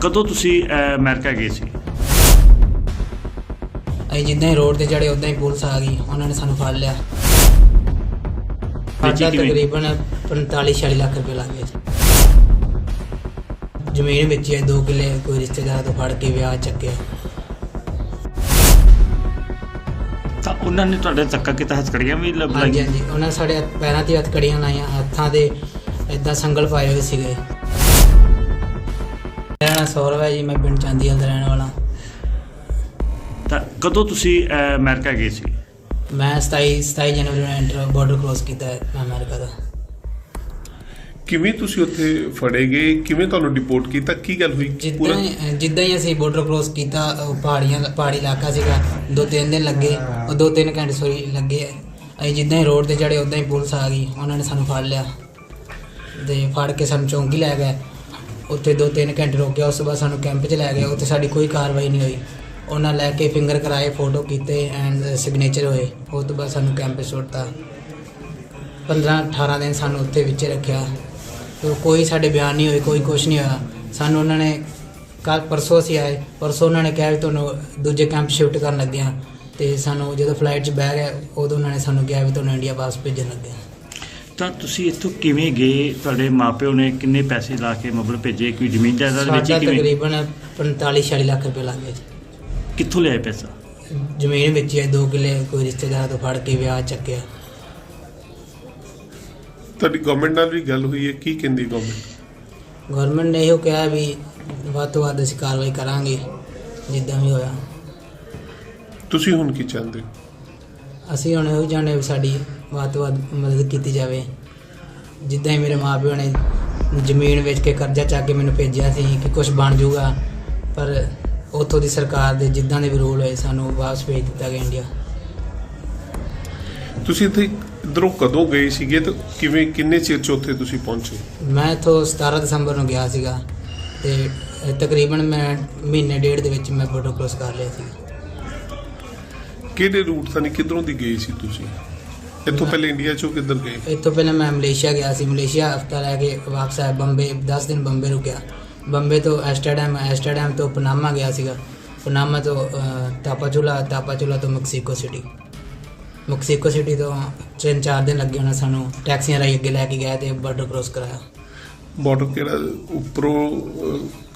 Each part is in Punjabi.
ਕਦੋਂ ਤੁਸੀਂ ਅਮਰੀਕਾ ਗਏ ਸੀ? ਅਸੀਂ ਜਿੱਦਾਂ ਹੀ ਰੋਡ ਤੇ ਚੜੇ ਉਦਾਂ ਹੀ ਪੁਲਿਸ ਆ ਗਈ। ਉਹਨਾਂ ਨੇ ਸਾਨੂੰ ਫੜ ਲਿਆ। ਸਾਡਾ ਕਿਵੇਂ? ਤਕਰੀਬਨ 45 46 ਲੱਖ ਰੁਪਏ ਲੱਗ ਗਏ ਜ਼ਮੀਨ ਵੇਚੀ ਹੈ 2 ਕਿੱਲੇ ਕੋਈ ਰਿਸ਼ਤੇਦਾਰ ਤੋਂ ਫੜ ਕੇ ਵਿਆਹ ਚੱਕਿਆ। ਤਾਂ ਉਹਨਾਂ ਨੇ ਤੁਹਾਡੇ ਧੱਕਾ ਕੀਤਾ ਹਸਕੜੀਆਂ ਵੀ ਲੱਭ ਹਾਂਜੀ ਲਾਈਆਂ? ਹਾਂਜੀ। ਉਹਨਾਂ ਨੇ ਸਾਡੇ ਹੱਥ- ਪੈਰਾਂ ਤੇ ਹੱਥ ਕੜੀਆਂ ਲਾਈਆਂ ਹੱਥਾਂ ਤੇ ਇਦਾਂ ਸੰਗਲ ਪਾਏ ਹੋਏ ਸੀਗੇ। ਮੇਰਾ ਨਾਮ ਸੌਰਵ ਹੈ ਜੀ ਮੈਂ ਪਿੰਡ ਚਾਂਦੀਵਾਲ ਦਾ ਰਹਿਣ ਵਾਲਾ। ਤਾਂ ਕਦੋਂ ਤੁਸੀਂ ਅਹ, ਅਮਰੀਕਾ ਗਏ ਸੀ? ਮੈਂ 27 27 ਜਨਵਰੀ ਨੂੰ ਐਂਟਰ ਬਾਰਡਰ ਕ੍ਰੋਸ ਕੀਤਾ ਹੈ ਅਮਰੀਕਾ ਦਾ। ਕਿਵੇਂ ਤੁਸੀਂ ਉੱਥੇ ਫੜੇ ਗਏ? ਕਿਵੇਂ ਤੁਹਾਨੂੰ ਡਿਪੋਰਟ ਕੀਤਾ? ਕੀ ਗੱਲ ਹੋਈ? ਜਿੱਦਾਂ ਹੀ- ਜਿੱਦਾਂ ਹੀ ਅਸੀਂ ਬਾਰਡਰ ਕ੍ਰੋਸ ਕੀਤਾ ਉਹ ਪਹਾੜੀਆਂ ਦਾ ਪਹਾੜੀ ਇਲਾਕਾ ਸੀਗਾ ਦੋ ਤਿੰਨ ਦਿਨ ਲੱਗੇ ਉਹ ਦੋ ਤਿੰਨ ਘੰਟੇ ਸੋਰੀ ਲੱਗੇ। ਅਸੀਂ ਜਿੱਦਾਂ ਹੀ ਰੋਡ ਤੇ ਚੜੇ ਉਦਾਂ ਹੀ ਪੁਲਿਸ ਆ ਗਈ ਉਹਨਾਂ ਨੇ ਸਾਨੂੰ ਫੜ ਲਿਆ। ਤੇ ਫੜ ਕੇ ਸਾਨੂੰ ਚੌਂਕੀ ਲੈ ਗਏ। ਉੱਥੇ ਦੋ ਤਿੰਨ ਘੰਟੇ ਰੋਕਿਆ ਉਸ ਤੋਂ ਬਾਅਦ ਸਾਨੂੰ ਕੈਂਪ 'ਚ ਲੈ ਗਏ, ਉੱਥੇ ਸਾਡੀ ਕੋਈ ਕਾਰਵਾਈ ਨਹੀਂ ਹੋਈ। ਉਹਨਾਂ ਲੈ ਕੇ ਫਿੰਗਰ ਕਰਾਏ ਫੋਟੋ ਕੀਤੇ ਐਂਡ ਸਿਗਨੇਚਰ ਹੋਏ। ਉਸ ਤੋਂ ਬਾਅਦ ਸਾਨੂੰ ਕੈਂਪ 'ਚ ਸੁੱਟਤਾ। 15 18 ਦਿਨ ਸਾਨੂੰ ਉੱਥੇ ਵਿੱਚ ਰੱਖਿਆ। ਤੇ ਕੋਈ ਸਾਡੇ ਬਿਆਨ ਨਹੀਂ ਹੋਏ, ਕੋਈ ਕੁਝ ਨਹੀਂ ਹੋਇਆ। ਸਾਨੂੰ ਉਹਨਾਂ ਨੇ ਕੱਲ ਪਰਸੋਂ ਅਸੀਂ ਆਏ, ਪਰਸੋਂ ਉਹਨਾਂ ਨੇ ਕਿਹਾ ਵੀ ਤੁਹਾਨੂੰ ਦੂਜੇ ਕੈਂਪ ਸ਼ਿਫਟ ਕਰਨ ਲੱਗੇ ਹਾਂ ਤੇ ਸਾਨੂੰ ਜਦੋਂ ਫਲਾਈਟ 'ਚ ਬਹਿ ਗਏ, ਉਦੋਂ ਉਹਨਾਂ ਨੇ ਸਾਨੂੰ ਕਿਹਾ ਵੀ ਤੁਹਾਨੂੰ ਇੰਡੀਆ ਵਾਪਸ ਭੇਜਣ ਲੱਗੇ ਹਾਂ ਤਾਂ ਤੁਸੀਂ ਇੱਥੋਂ ਕਿਵੇਂ ਗਏ? ਤੁਹਾਡੇ ਮਾਪਿਓ ਨੇ ਕਿੰਨੇ ਪੈਸੇ ਲਾ ਕੇ ਮਤਲਬ ਭੇਜੇ? ਕੋਈ ਜ਼ਮੀਨ ਜਾਇਦਾਦ ਵੇਚੀ ਸਾਡਾ ਕਿਵੇਂ? ਤਕਰੀਬਨ 45 46 ਲੱਖ ਰੁਪਏ ਲੱਗ ਗਏ ਕਿੱਥੋਂ ਲਿਆਏ ਪੈਸਾ? ਜ਼ਮੀਨ ਵੇਚੀ ਹੈ 2 ਕਿੱਲੇ ਕੋਈ ਰਿਸ਼ਤੇਦਾਰ ਤੋਂ ਫੜ ਕੇ ਵਿਆਹ ਚੱਕਿਆ। ਤੁਹਾਡੀ ਗਵਰਨਮੈਂਟ ਨਾਲ ਵੀ ਗੱਲ ਹੋਈ ਹੈ? ਕੀ ਕਹਿੰਦੀ ਗਵਰਨਮੈਂਟ ਗਵਰਨਮੈਂਟ ਨੇ ਇਹੋ ਕਿਹਾ ਵੀ ਵੱਧ ਤੋਂ ਵੱਧ ਅਸੀਂ ਕਾਰਵਾਈ ਕਰਾਂਗੇ ਜਿੱਦਾਂ ਵੀ ਹੋਇਆ। ਤੁਸੀਂ ਹੁਣ ਕੀ ਚਾਹੁੰਦੇ? ਹੋ ਅਸੀਂ ਹੁਣ ਇਹੋ ਚਾਹੁੰਦੇ ਵੀ ਸਾਡੀ ਵੱਧ ਤੋਂ ਵੱਧ ਮਦਦ ਕੀਤੀ ਜਾਵੇ। ਜਿੱਦਾਂ ਹੀ ਮੇਰੇ ਮਾਪਿਓ ਨੇ ਜ਼ਮੀਨ ਵੇਚ ਕੇ ਕਰਜ਼ਾ ਚੱਕ ਕੇ ਮੈਨੂੰ ਭੇਜਿਆ ਸੀ ਕਿ ਕੁਝ ਬਣ ਜਾਊਗਾ ਪਰ ਉੱਥੋਂ ਦੀ ਸਰਕਾਰ ਦੇ ਜਿੱਦਾਂ ਦੇ ਵੀ ਰੂਲ ਹੋਏ ਸਾਨੂੰ ਵਾਪਸ ਭੇਜ ਦਿੱਤਾ ਗਿਆ ਇੰਡੀਆ ਤੁਸੀਂ ਇੱਥੇ ਇਧਰੋਂ ਕਦੋਂ ਗਏ ਸੀਗੇ ਤੇ ਕਿਵੇਂ ਕਿੰਨੇ ਚਿਰ ਚ ਉੱਥੇ ਤੁਸੀਂ ਪਹੁੰਚੇ? ਮੈਂ ਇੱਥੋਂ 17 ਦਸੰਬਰ ਨੂੰ ਗਿਆ ਸੀਗਾ ਤੇ ਤਕਰੀਬਨ ਮੈਂ ਮਹੀਨੇ ਡੇਢ ਦੇ ਵਿੱਚ ਮੈਂ ਫੋਟੋ ਕ੍ਰੋਸ ਕਰ ਲਿਆ ਸੀ। ਕਿਹੜੇ ਰੂਟ ਤੋਂ ਕਿੱਧਰੋਂ ਦੀ ਗਏ ਸੀ ਤੁਸੀਂ? ਇੱਥੋਂ ਪਹਿਲੇ ਇੰਡੀਆ ਚੋਂ ਕਿੱਧਰ ਗਏ? ਇਸ ਤੋਂ ਪਹਿਲਾਂ ਮੈਂ ਮਲੇਸ਼ੀਆ ਗਿਆ ਸੀ। ਮਲੇਸ਼ੀਆ ਹਫਤਾ ਰਹਿ ਕੇ ਵਾਪਸ ਆਇਆ। ਬੰਬੇ 10 ਦਿਨ ਬੰਬੇ ਰੁਕਿਆ। ਬੰਬੇ ਤੋਂ ਐਸਟਰਡਮ ਐਸਟਰਡਮ ਤੋਂ ਪਨਾਮਾ ਗਿਆ ਸੀਗਾ। ਪਨਾਮਾ ਤੋਂ ਤਾਪਾਚੁਲਾ ਤਾਪਾਚੁਲਾ ਤੋਂ ਮੈਕਸੀਕੋ ਸਿਟੀ। ਮੈਕਸੀਕੋ ਸਿਟੀ ਤੋਂ ਤਿੰਨ ਚਾਰ ਦਿਨ ਲੱਗੇ ਉਹਨਾਂ ਸਾਨੂੰ। ਟੈਕਸੀਆਂ ਰਾਹੀਂ ਅੱਗੇ ਲੈ ਕੇ ਗਏ ਤੇ ਬਾਰਡਰ ਕ੍ਰੋਸ ਕਰਾਇਆ। ਬਾਰਡਰ ਕਿਹੜਾ? ਉੱਪਰੋਂ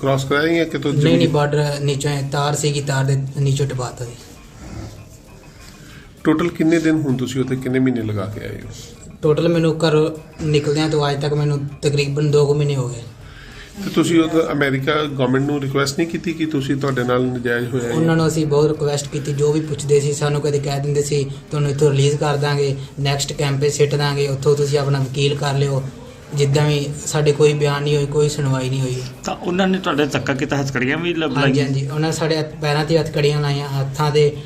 ਕ੍ਰਾਸ ਕਰਾਇਆ ਜਾਂ ਕਿਤੋਂ ਨਹੀਂ ਨਹੀਂ ਬਾਰਡਰ ਨੀਚੋਂ ਤਾਰ ਸੀਗੀ ਤਾਰ ਦੇ ਨੀਚੋਂ ਟਪਾਤਾ ਸੀ। ਟੋਟਲ ਕਿੰਨੇ ਦਿਨ ਹੁਣ ਤੁਸੀਂ ਉੱਥੇ ਕਿੰਨੇ ਮਹੀਨੇ ਲਗਾ ਕੇ ਆਏ ਹੋ? ਟੋਟਲ ਮੈਨੂੰ ਘਰ ਨਿਕਲਦਿਆਂ ਤੋਂ ਅੱਜ ਤੱਕ ਮੈਨੂੰ ਤਕਰੀਬਨ 2 ਮਹੀਨੇ ਹੋ ਗਏ। ਤੇ ਤੁਸੀਂ ਉਹ ਅਮਰੀਕਾ ਗਵਰਨਮੈਂਟ ਨੂੰ ਰਿਕੁਐਸਟ ਨਹੀਂ ਕੀਤੀ ਕਿ ਤੁਸੀਂ ਤੁਹਾਡੇ ਨਾਲ ਨਜਾਇਜ਼ ਹੋਇਆ ਹੈ? ਉਹਨਾਂ ਨੂੰ ਅਸੀਂ ਬਹੁਤ ਰਿਕੁਐਸਟ ਕੀਤੀ ਜੋ ਵੀ ਪੁੱਛਦੇ ਸੀ ਸਾਨੂੰ ਕਦੇ ਕਹਿ ਦਿੰਦੇ ਸੀ ਤੁਹਾਨੂੰ ਇੱਥੋਂ ਰਿਲੀਜ਼ ਕਰ ਦਾਂਗੇ ਨੈਕਸਟ ਕੈਂਪੇ ਸਿੱਟ ਦਾਂਗੇ ਉੱਥੋਂ ਤੁਸੀਂ ਆਪਣਾ ਵਕੀਲ ਕਰ ਲਿਓ। ਜਿੱਦਾਂ ਵੀ ਸਾਡੇ ਕੋਈ ਬਿਆਨ ਨਹੀਂ ਹੋਈ ਕੋਈ ਸੁਣਵਾਈ ਨਹੀਂ ਹੋਈ। ਤਾਂ ਉਹਨਾਂ ਨੇ ਤੁਹਾਡੇ ਧੱਕਾ ਕੀਤਾ ਹਸਕੜੀਆਂ ਵੀ ਲੱਭ ਹਾਂਜੀ ਲਾਈਆਂ? ਹਾਂਜੀ। ਉਹਨਾਂ ਨੇ ਸਾਡੇ ਹੱਥ- ਪੈਰਾਂ ਤੇ ਹੱਥ ਕੜੀਆਂ ਲਾਈਆਂ ਹੱਥਾਂ ਤੇ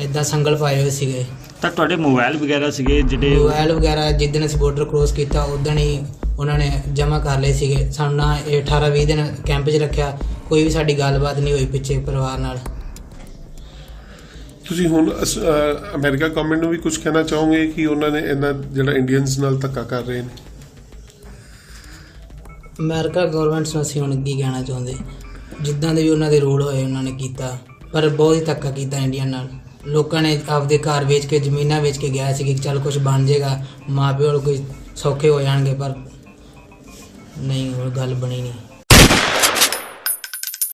ਇਦਾਂ ਸੰਗਲ ਪਾਏ ਹੋਏ ਸੀਗੇ। ਤਾਂ ਤੁਹਾਡੇ ਮੋਬਾਈਲ ਵਗੈਰਾ ਸੀਗੇ ਜਿਹੜੇ ਮੋਬਾਈਲ ਵਗੈਰਾ ਜਿੱਦਣ ਅਸੀਂ ਬਾਰਡਰ ਕ੍ਰੋਸ ਕੀਤਾ ਉਦੋਂ ਹੀ ਉਹਨਾਂ ਨੇ ਜਮ੍ਹਾਂ ਕਰ ਲਏ ਸੀਗੇ। ਸਾਨੂੰ ਨਾ ਇਹ 18 20 ਦਿਨ ਕੈਂਪ 'ਚ ਰੱਖਿਆ। ਕੋਈ ਵੀ ਸਾਡੀ ਗੱਲਬਾਤ ਨਹੀਂ ਹੋਈ ਪਿੱਛੇ ਪਰਿਵਾਰ ਨਾਲ। ਤੁਸੀਂ ਹੁਣ ਅਸ- ਅ, ਅਮਰੀਕਾ ਗਵਰਨਮੈਂਟ ਨੂੰ ਵੀ ਕੁਝ ਕਹਿਣਾ ਚਾਹੋਗੇ ਕਿ ਉਹਨਾਂ ਨੇ ਇਹਨਾਂ ਜਿਹੜਾ ਇੰਡੀਅਨਸ ਨਾਲ ਧੱਕਾ ਕਰ ਰਹੇ ਨੇ? ਅਮਰੀਕਾ ਗਵਰਨਮੈਂਟ ਨੂੰ ਅਸੀਂ ਹੁਣ ਕੀ ਕਹਿਣਾ ਚਾਹੁੰਦੇ? ਜਿੱਦਾਂ ਦੇ ਵੀ ਉਹਨਾਂ ਦੇ ਰੂਲ ਹੋਏ ਉਹਨਾਂ ਨੇ ਕੀਤਾ। ਪਰ ਬਹੁਤ ਹੀ ਧੱਕਾ ਕੀਤਾ ਇੰਡੀਆ ਨਾਲ। ਲੋਕਾਂ ਨੇ ਆਪਦੇ ਘਰ ਵੇਚ ਕੇ, ਜ਼ਮੀਨਾਂ ਵੇਚ ਕੇ ਗਿਆ ਸੀ ਕਿ ਚੱਲ ਕੁਝ ਬਣ ਜਾਏਗਾ ਮਾਪਿਓ ਕੋਈ ਸੌਖੇ ਹੋ ਜਾਣਗੇ, ਪਰ ਨਹੀਂ ਉਹ ਗੱਲ ਬਣੀ ਨਹੀਂ।